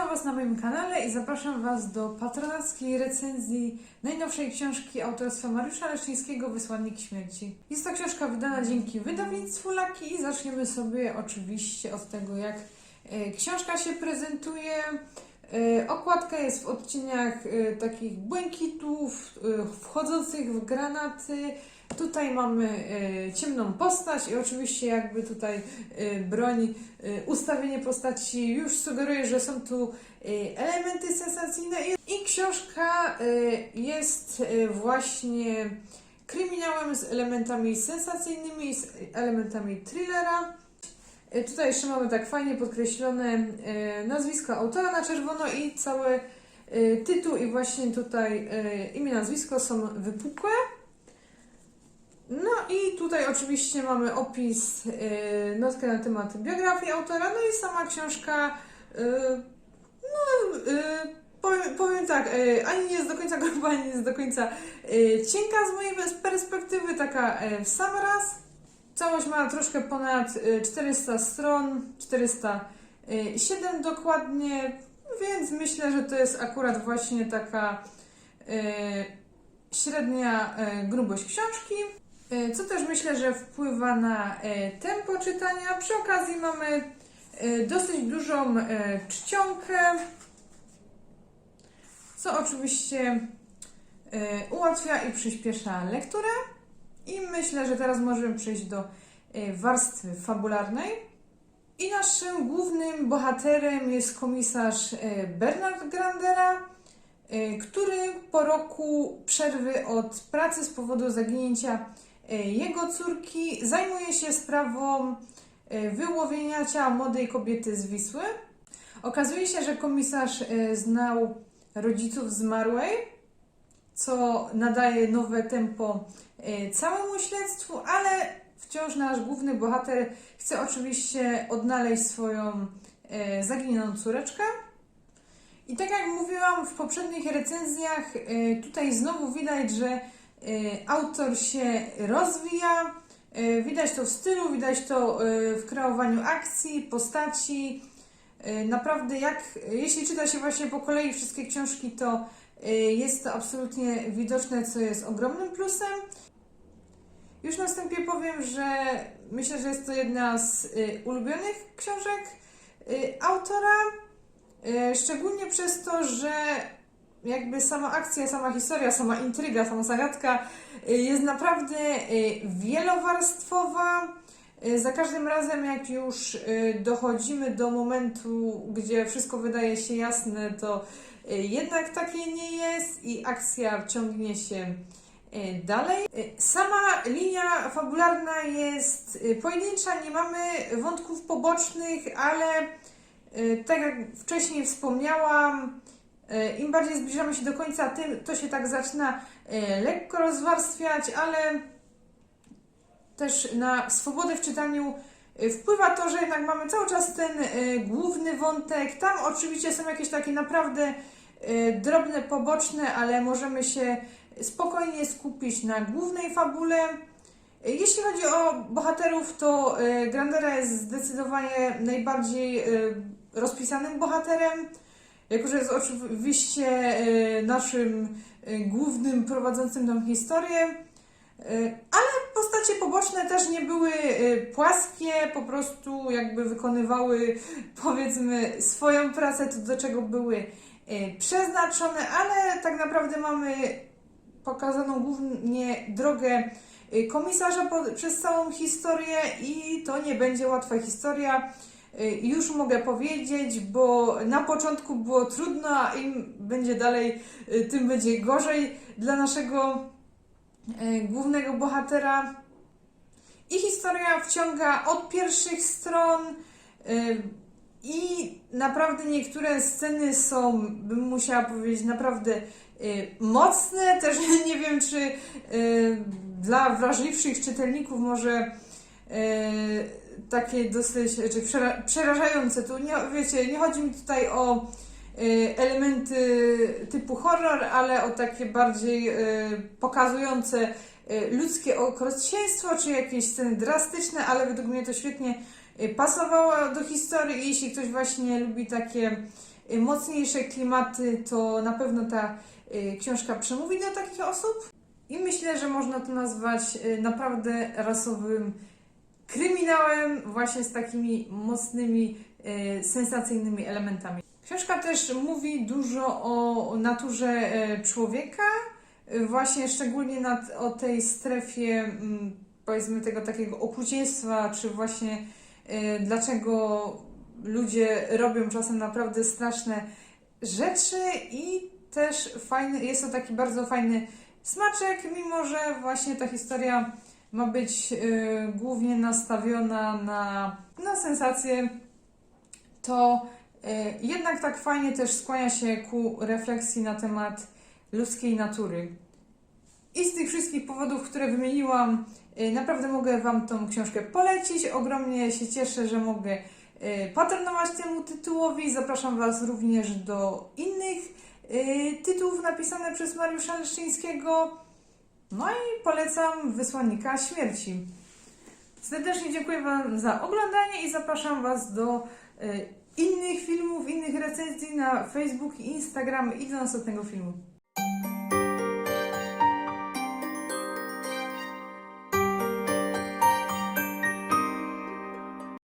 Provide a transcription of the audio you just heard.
Witam Was na moim kanale i zapraszam Was do patronackiej recenzji najnowszej książki autorstwa Mariusza Leszczyńskiego Wysłannik Śmierci. Jest to książka wydana dzięki wydawnictwu Laki i zaczniemy sobie oczywiście od tego, jak e, książka się prezentuje. E, Okładka jest w odcieniach e, takich błękitów, e, wchodzących w granaty. Tutaj mamy ciemną postać i oczywiście jakby tutaj broń, ustawienie postaci już sugeruje, że są tu elementy sensacyjne i, książka jest właśnie kryminałem z elementami sensacyjnymi, z elementami thrillera. E, Tutaj jeszcze mamy tak fajnie podkreślone e, nazwisko autora na czerwono i cały e, tytuł i właśnie tutaj imię, nazwisko są wypukłe. No i tutaj oczywiście mamy opis, notkę na temat biografii autora, no i sama książka, no powiem, powiem tak, ani nie jest do końca gruba, ani nie jest do końca cienka z mojej perspektywy, taka w sam raz. Całość ma troszkę ponad e, 400 stron, 407 dokładnie, więc myślę, że to jest akurat właśnie taka e, średnia grubość książki. Co też myślę, że wpływa na tempo czytania. Przy okazji mamy dosyć dużą czcionkę, co oczywiście ułatwia i przyspiesza lekturę. I myślę, że teraz możemy przejść do e, warstwy fabularnej. I naszym głównym bohaterem jest komisarz e, Bernard Grandera, e, który po roku przerwy od pracy z powodu zaginięcia jego córki zajmuje się sprawą wyłowienia ciała młodej kobiety z Wisły. Okazuje się, że komisarz znał rodziców zmarłej, co nadaje nowe tempo e, całemu śledztwu, ale wciąż nasz główny bohater chce oczywiście odnaleźć swoją e, zaginioną córeczkę. I tak jak mówiłam w poprzednich recenzjach, e, tutaj znowu widać, że autor się rozwija. Widać to w stylu, widać to w kreowaniu akcji, postaci. Naprawdę, jak jeśli czyta się właśnie po kolei wszystkie książki, to jest to absolutnie widoczne, co jest ogromnym plusem. Już na wstępie powiem, że myślę, że jest to jedna z y, ulubionych książek y, autora. Y, szczególnie przez to, że jakby sama akcja, sama historia, sama intryga, sama zagadka y, jest naprawdę y, wielowarstwowa. Y, Za każdym razem, jak już y, dochodzimy do momentu, gdzie wszystko wydaje się jasne, to y, jednak takie nie jest i akcja ciągnie się dalej. Sama linia fabularna jest pojedyncza, nie mamy wątków pobocznych, ale tak jak wcześniej wspomniałam, im bardziej zbliżamy się do końca, tym to się tak zaczyna lekko rozwarstwiać, ale też na swobodę w czytaniu y, wpływa to, że jednak mamy cały czas ten y, główny wątek. Tam oczywiście są jakieś takie naprawdę y, drobne, poboczne, ale możemy się spokojnie skupić na głównej fabule. Jeśli chodzi o bohaterów, to Grandera jest zdecydowanie najbardziej rozpisanym bohaterem, jako że jest oczywiście naszym głównym prowadzącym tą historię. Ale postacie poboczne też nie były y, płaskie, po prostu jakby wykonywały powiedzmy swoją pracę, to do czego były y, przeznaczone, ale tak naprawdę mamy pokazaną głównie drogę y, komisarza przez całą historię i to nie będzie łatwa historia. Już mogę powiedzieć, bo na początku było trudno, a im będzie dalej, tym będzie gorzej dla naszego głównego bohatera. I historia wciąga od pierwszych stron y, i naprawdę niektóre sceny są, bym musiała powiedzieć, naprawdę y, mocne. Też nie wiem, czy dla wrażliwszych czytelników może takie dosyć czy przera- przerażające. Tu nie, wiecie, nie chodzi mi tutaj o elementy typu horror, ale o takie bardziej y, pokazujące y, ludzkie okrucieństwo, czy jakieś sceny drastyczne, ale według mnie to świetnie y, pasowało do historii jeśli ktoś właśnie lubi takie y, mocniejsze klimaty, to na pewno ta y, książka przemówi do takich osób. I myślę, że można to nazwać y, naprawdę rasowym kryminałem, właśnie z takimi mocnymi, y, sensacyjnymi elementami. Książka też mówi dużo o naturze y, człowieka, y, właśnie szczególnie nad, o tej strefie, mm, powiedzmy, tego takiego okrucieństwa, czy właśnie y, dlaczego ludzie robią czasem naprawdę straszne rzeczy i też fajny, jest to taki bardzo fajny smaczek, mimo że właśnie ta historia ma być głównie nastawiona na, na sensację, to jednak tak fajnie też skłania się ku refleksji na temat ludzkiej natury. I z tych wszystkich powodów, które wymieniłam, y, naprawdę mogę Wam tą książkę polecić. Ogromnie się cieszę, że mogę y, patronować temu tytułowi. Zapraszam Was również do innych tytułów napisanych przez Mariusza Leszczyńskiego. No i polecam Wysłannika Śmierci. Serdecznie dziękuję Wam za oglądanie i zapraszam Was do innych filmów, innych recenzji na Facebook i Instagram i do następnego filmu.